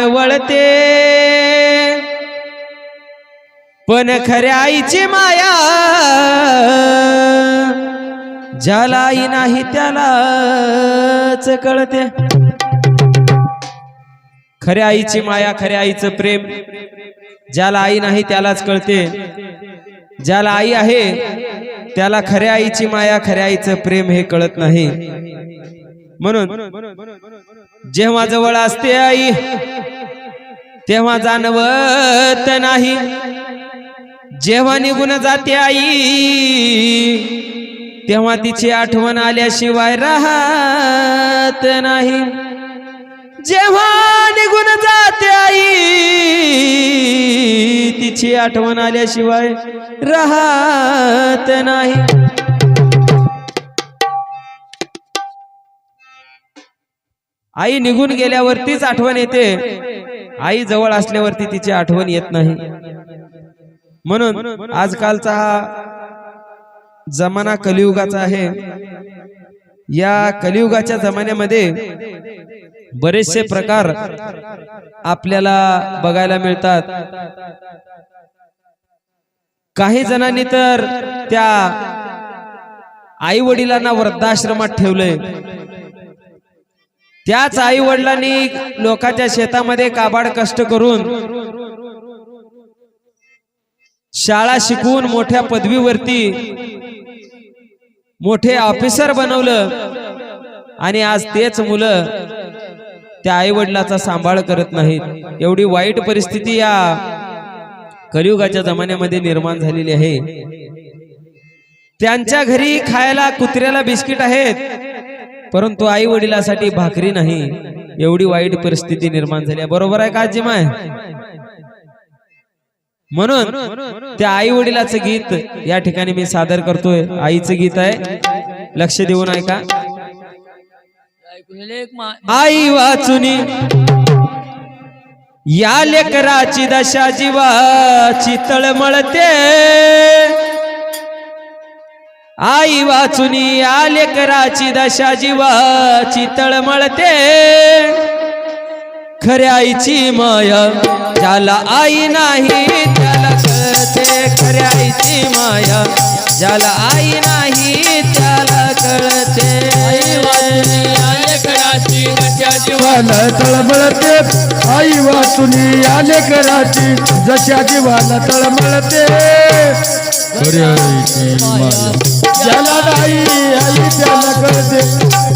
वाट वळते. पण खऱ्या आईची माया ज्याला आई नाही त्यालाच कळते. खऱ्या आईची माया खऱ्या आईचं प्रेम ज्याला आई नाही त्यालाच कळते. ज्याला आई आहे त्याला खऱ्या आईची माया खऱ्या आईचं प्रेम हे कळत नाही. म्हणून जेव्हा जवळ असते आई तेव्हा जाणवत नाही. जेव्हा निघून जाते आई तेव्हा तिची आठवण आल्याशिवाय राहत नाही. जेव्हा निघून जाते आई तिची आठवण आल्याशिवाय राहत नाही. आई निघून गेल्यावरतीच आठवण येते. आई जवळ असल्यावरती तिची आठवण येत नाही. म्हणून आजकालचा हा जमाना कलियुगाचा आहे. या कलियुगाच्या जमान्यामध्ये बरेचसे प्रकार आपल्याला बघायला मिळतात. काही जणांनी तर त्या आई वडिलांना वृद्धाश्रमात ठेवलंय. त्याच आई वडिलांनी लोकांच्या शेतामध्ये काबाड कष्ट करून शाळा शिकवून मोठ्या पदवीवरती मोठे ऑफिसर बनवलं. आणि आज तेच मुलं त्या आई वडिलाचा सांभाळ करत नाहीत. एवढी वाईट परिस्थिती या कलियुगाच्या जमान्यामध्ये निर्माण झालेली आहे. त्यांच्या घरी खायला कुत्र्याला बिस्किट आहेत. परंतु आई वडिलासाठी भाकरी नाही. एवढी वाईट परिस्थिती निर्माण झाली आहे. बरोबर आहे का आजी माय म्हणून त्या आई वडिलाचं गीत या ठिकाणी मी सादर करतोय. आईचं गीत आहे. लक्ष देऊन ऐका. आई वाचुनी या लेकराची दशा जीवाची तळमळते. आई वाचुनी या लेकराची दशा जीवाची तळमळते खऱ्या आईची माया ज्याला आई नाही त्याला कळते खऱ्या आईची माया. ज्याला आई नाही त्याला कळते. जीवाला तळमळते आई वाचुनी आले कराची जशा जीवाला तळमळते खऱ्याची माया। ज्याला नाही आई त्याला कळते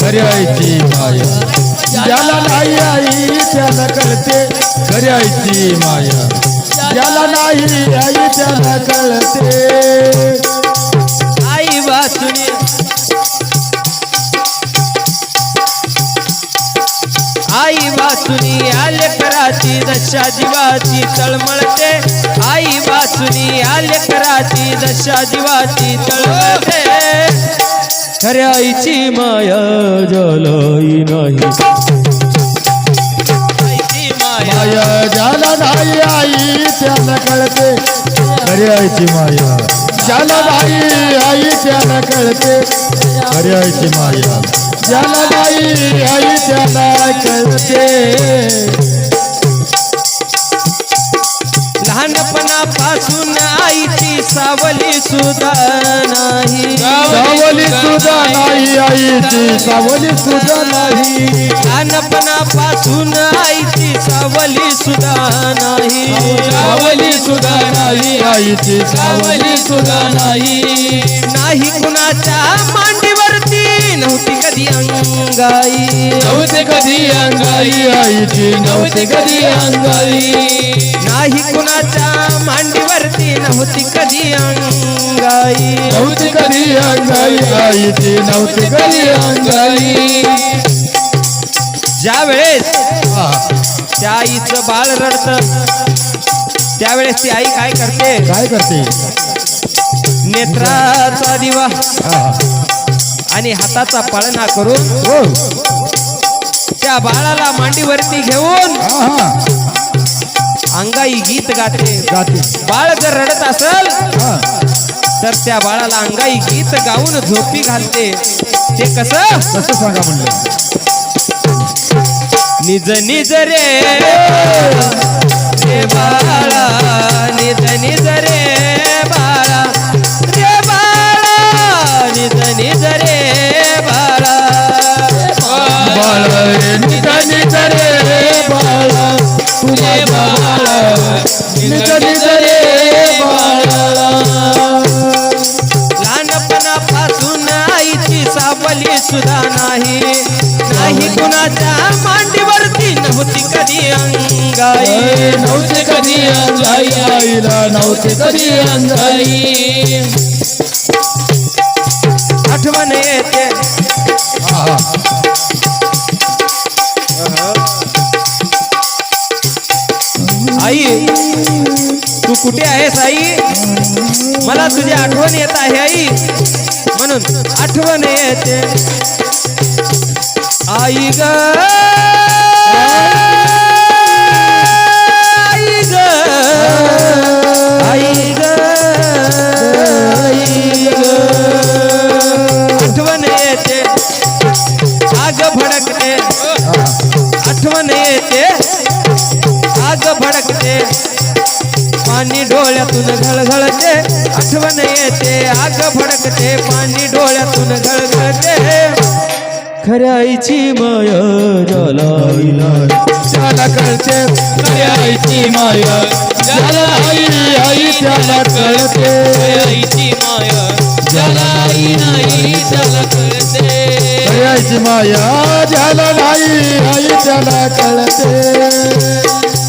खऱ्याची माया ज्याला नाही आई त्याला कळते खऱ्याची माया ज्याला नाही आई त्याला कळते आई वाचून आई आले कराची दशा जीवाची तळमळते आई वाचुनी आले कराची दशा जीवाची तळमळते खऱ्या आईची माया जलाई नाही. आईची माया माया ज्याला नाही आई त्याला कळते. खऱ्याची माया ज्याला नाही आई त्याला कळते. खऱ्याची माया. ज्याला नाही आई त्याला कळते लहानपणापासून आईची सावली सुद्धा नाही. सावली सुद्धा नाही आईची सावली सुद्धा नाही. लहानपणापासून आईची सावली सुद्धा नाही. सावली सुद्धा नाही आईची सावली सुद्धा नाही. नाही कुणाच्या मांडीवरती नव्हती कधी अंगाई. नव्हते कधी अंगाई आईची नव्हते कधी अंगाई. नाही कुणाच्या मांडीवरती नव्हती कधी अंगाई. नव्हती कधी अंगाई आईची नव्हती कधी अंगाई. ज्या वेळेस त्या आईचं बाळ रडत त्यावेळेस ती आई काय करते? काय करते? नेत्राचा दिवा. आणि हाताचा पाळणा करून त्या बाळाला मांडीवरती घेऊन अंगाई गीत गाते. गाते. बाळ जर रडत असेल तर त्या बाळाला अंगाई गीत गाऊन झोपी घालते. ते कसं? कसं सांगा म्हणलं. निज निज रे. रे बाळा निज निज रे. नव्हते कधी अंगाई आईला नव्हते कधी अंगाई आठवण येते. आई तू कुठे आहेस आई? मला तुझी आठवण येत आहे आई. म्हणून आठवण येते. आई ग. पाणी डोळ्यातून घळघळते आठवण येते आग भडकते पाणी डोळ्यातून घळघळते खऱ्या आईची माया झाला त्याला कळते. खऱ्या आईची माया झाला आई आई त्याला कळते. आईची माया ज्याला आई नाही त्याला कळते. खऱ्या आईची माया नाही आई त्याला कळते.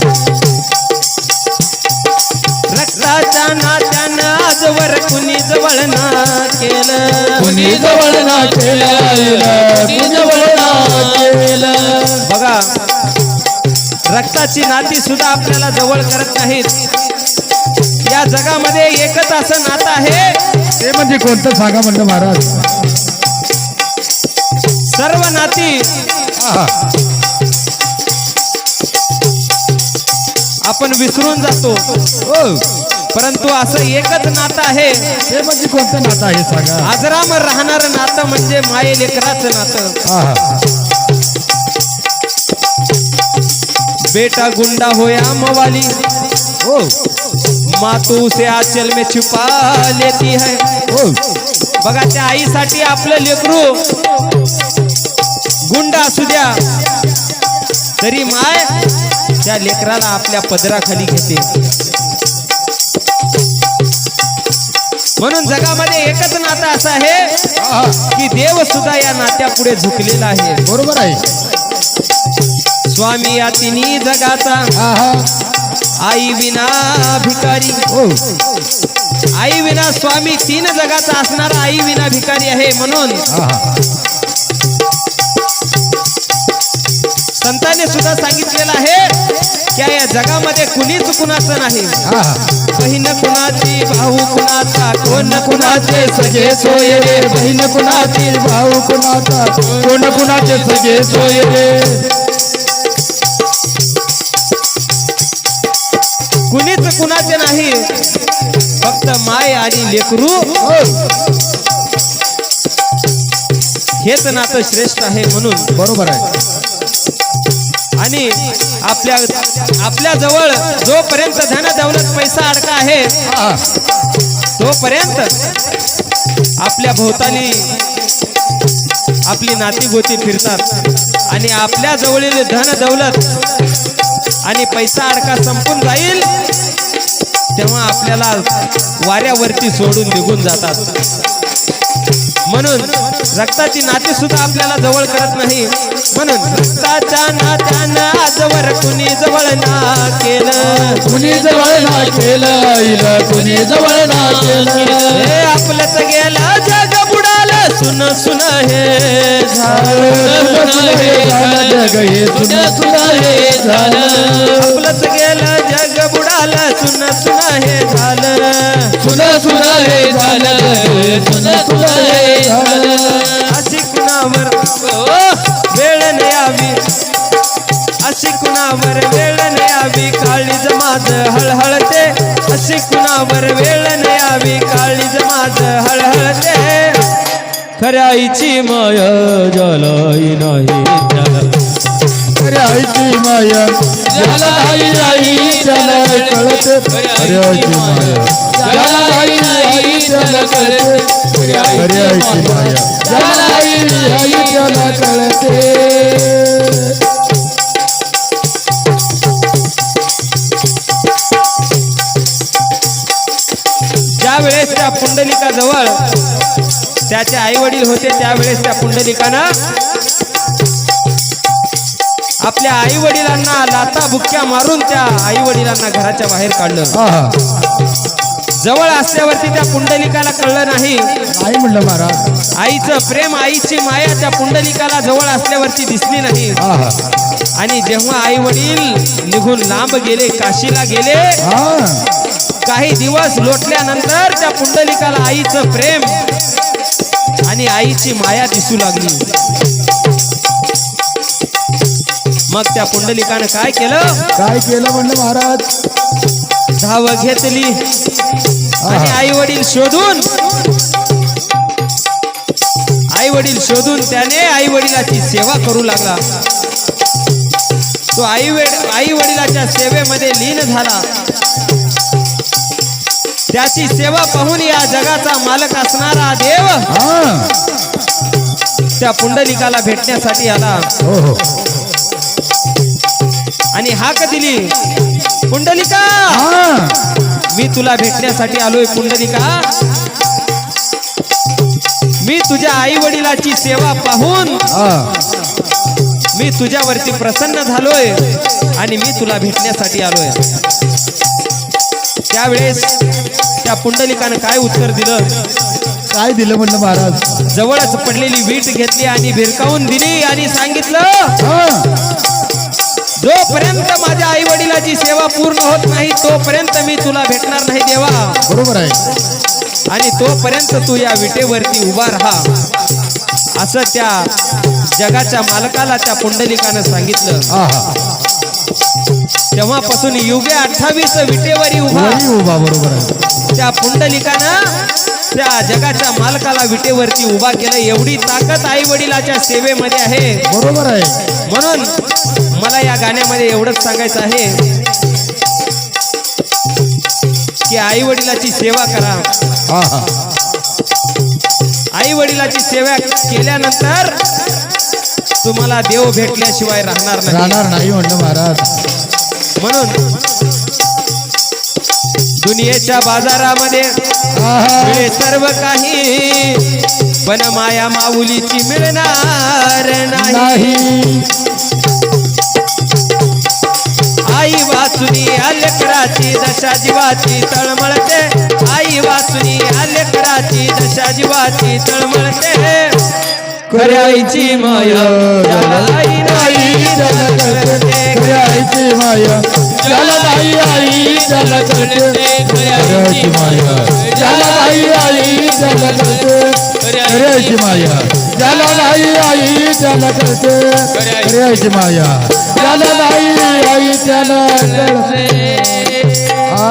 रक्ताच्या नात्यानं आजवर कुणी जवळ ना केलं. कुणी जवळ ना केलं आईला कुणी जवळ ना केलं. बघा रक्ताची नाती सुद्धा आपल्याला जवळ करत नाहीत. या जगामध्ये एकच असं नातं आहे. ते म्हणजे कोणतं सांगा म्हणलं महाराज? सर्व नाती आहा. आपण विसरून जातो. हो. परंतु असं एकच नातं आहे. ते म्हणजे कोणतं नातं आहे सांगा? आजरामर राहणारं नातं म्हणजे माये लेकराचं नातं. बेटा गुंडा होया मवाली. हो. माँ तो उसे आंचल में छुपा लेती है. हो. बघा त्या आईसाठी आपलं लेकरू. गुंड असू द्या. तरी माय त्या लेकराला आपल्या पदराखाली घेते म्हणून जगामध्ये एकच नातं असं आहे. की देव सुद्धा या नात्यापुढे झुकलेला आहे बरोबर आहे स्वामी या तिन्ही जगाचा. आई विना भिकारी हो आई विना स्वामी तीन जगाचा असणारा आई विना भिकारी आहे म्हणून. संतांनी सुद्धा सांगितलेलं आहे की या जगामध्ये कुणीच कुणाचं नाही. बहीण कुणाची भाऊ कुणाचा कोण कुणाचे सगळे सोय रे बहीण कुणाची भाऊ कुणाचा कोण कुणाचे सगळे सोय रे कुणीच कुणाचे नाही. फक्त माय आणि लेकरू. हेच नातं श्रेष्ठ आहे म्हणून. बरोबर आहे. आणि आपल्या आपल्या जवळ जोपर्यंत धन दौलत पैसा अडका आहे तोपर्यंत आपल्या भोवताली आपली नातीभोती फिरतात. आणि आपल्या जवळील धन दौलत आणि पैसा अडका संपून जाईल तेव्हा आपल्याला वाऱ्यावरती सोडून निघून जातात. म्हणून रक्ताची नाती सुद्धा आपल्याला जवळ करत नाही. म्हणून रक्ताच्या नात्यानं आजवर कुणी जवळ ना केलं? कुणी जवळ ना केलं कुणी जवळ ना केलं? हे आपलंच गेलं सुन सुन हे सुन सुन हे झालं जग हे सुन सुन हे झालं. आपलंच गेलं जग बुडालं. सुन सुन हे झालं. सुन सुन हे झालं सुन सुन हे झालं. अशी कुणावर वेळ न यावी अशी कुणावर वेळ न यावी काळी जमाज हळहळते. अशी कुणावर वेळ न यावी काळी जमाज हळहळते. खऱ्या आईची माया जलाई नाही त्याला आईची माया जलाई नाही आई त्याला कळते खरी आईची माया जलाई नाही आई त्याला कळते खरी आईची माया जलाई नाही आई त्याला कळते ज्या वेळेस त्या पुंडलिकाजवळ त्याचे आई वडील होते त्यावेळेस त्या पुंडलिकानं. आपल्या आई वडिलांना लाता बुक्क्या मारून त्या आई वडिलांना घराच्या बाहेर काढलं. जवळ असल्यावरती त्या पुंडलिकाला कळलं नाही. आई म्हणलं महाराज. आईचं प्रेम आईची माया त्या पुंडलिकाला जवळ असल्यावरती दिसली नाही. आणि जेव्हा आई वडील निघून लांब गेले काशीला गेले काही दिवस लोटल्यानंतर त्या पुंडलिकाला आईचं प्रेम आणि आईची माया दिसू लागली. मग त्या पुंडलिकानं काय केलं? काय केलं म्हणलं महाराज? धाव घेतली आणि. आई वडील शोधून आई वडील शोधून त्याने आई वडिलाची सेवा करू लागला. तो आई आई वडिलाच्या सेवेमध्ये लीन झाला. त्याची सेवा पाहून या जगाचा मालक असणारा देव त्या पुंडलिकाला भेटण्यासाठी आला. हो हो. आणि हाक दिली. पुंडलिका! मी तुला भेटण्यासाठी आलोय पुंडलिका. मी तुझ्या आई वडिलाची सेवा पाहून मी तुझ्यावरती प्रसन्न झालोय आणि मी तुला भेटण्यासाठी आलोय. त्यावेळेस त्या पुंडलिकानं काय उत्तर दिलं? काय दिलं म्हणलं महाराज? जवळच पडलेली वीट घेतली आणि भिरकावून दिली आणि सांगितलं जोपर्यंत माझ्या आई वडिलाची सेवा पूर्ण होत नाही तोपर्यंत मी तुला भेटणार नाही देवा. बरोबर आहे. आणि तोपर्यंत तू या विटेवरती उभा राहा. असं त्या जगाच्या मालकाला त्या पुंडलिकानं सांगितलं. तेव्हापासून युगे अठ्ठावीस विटेवरी उभा. उभा बरोबर त्या पुंडलिकानं त्या जगाच्या मालकाला विटेवरती उभा केलं. एवढी ताकद आई वडिलाच्या सेवेमध्ये आहे. बरोबर आहे. म्हणून मला या गाण्यामध्ये एवढंच सांगायचं आहे की आई वडिलाची सेवा करा. आई वडिलाची सेवा केल्यानंतर तुम्हाला देव भेटल्याशिवाय राहणार नाही. राहणार नाही म्हणलं महाराज. म्हणून दुनियेच्या बाजारामध्ये मिळे सर्व काही पण माया माऊलीची मिळणार नाही. नाही. आई वाचुनी आलेकराची दशा जीवाची तळमळते. आई वाचुनी आलेकराची दशा जीवाची तळमळते. आईची माया. आई नाही कळते. खरी आईची माया. नाही आई कळते खरी आईची माया. नाही आई त्याला कळते खरी आईची माया. नाही आई त्याला कळते खरी आईची माया. नाही आई त्याला कळते आ